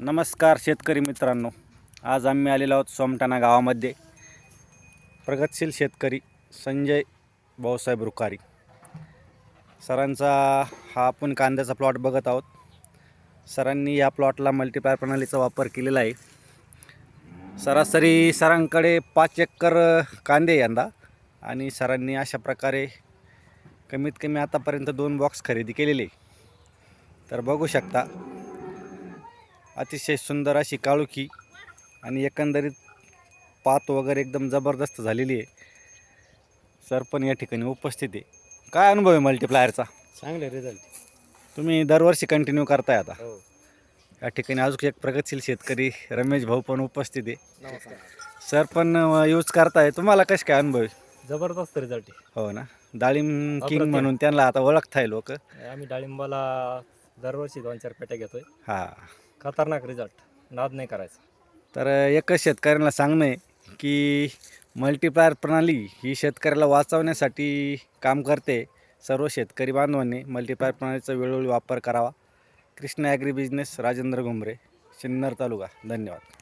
नमस्कार शेतकरी मित्रांनो. आज आम्ही आलेलो आहोत सोमटाणा गावामध्ये. प्रगतशील शेतकरी संजय भाऊसाहेब रुकारी सरांचा हा आपण कांद्याचा प्लॉट बघत आहोत. सरांनी या प्लॉटला मल्टीप्लायर प्रणालीचा वापर केलेला आहे. सरासरी सरांकडे पाच एकर कांदे यंदा. आणि सरांनी अशा प्रकारे कमीत कमी आतापर्यंत दोन बॉक्स खरेदी केलेले तर बघू शकता अतिशय सुंदर अशी काळुखी आणि एकंदरीत पात वगैरे एकदम जबरदस्त झालेली आहे. सर पण या ठिकाणी उपस्थित आहे. काय अनुभव आहे मल्टीप्लायरचा चांगले रिझल्ट तुम्ही दरवर्षी कंटिन्यू करताय आता. हो. या ठिकाणी अजून एक प्रगतशील शेतकरी रमेश भाऊ पण उपस्थित आहे. सर पण यूज करताय. तुम्हाला कसे काय अनुभव आहे? जबरदस्त रिझल्ट हो ना. डाळिंब किंग. म्हणून त्यांना आता ओळखताय लोक. आम्ही डाळिंबाला दरवर्षी दोन चार पेट्या घेतोय. हां. खतरनाक रिझल्ट नाद नाही करायचा. तर एकच शेतकऱ्यांना सांगणं आहे की मल्टीप्लायर प्रणाली ही शेतकऱ्याला वाचवण्यासाठी काम करते. सर्व शेतकरी बांधवांनी मल्टीप्लायर प्रणालीचा वेळोवेळी वापर करावा. Krishna agri business Rajendra Ghumare Sinnar taluka. धन्यवाद.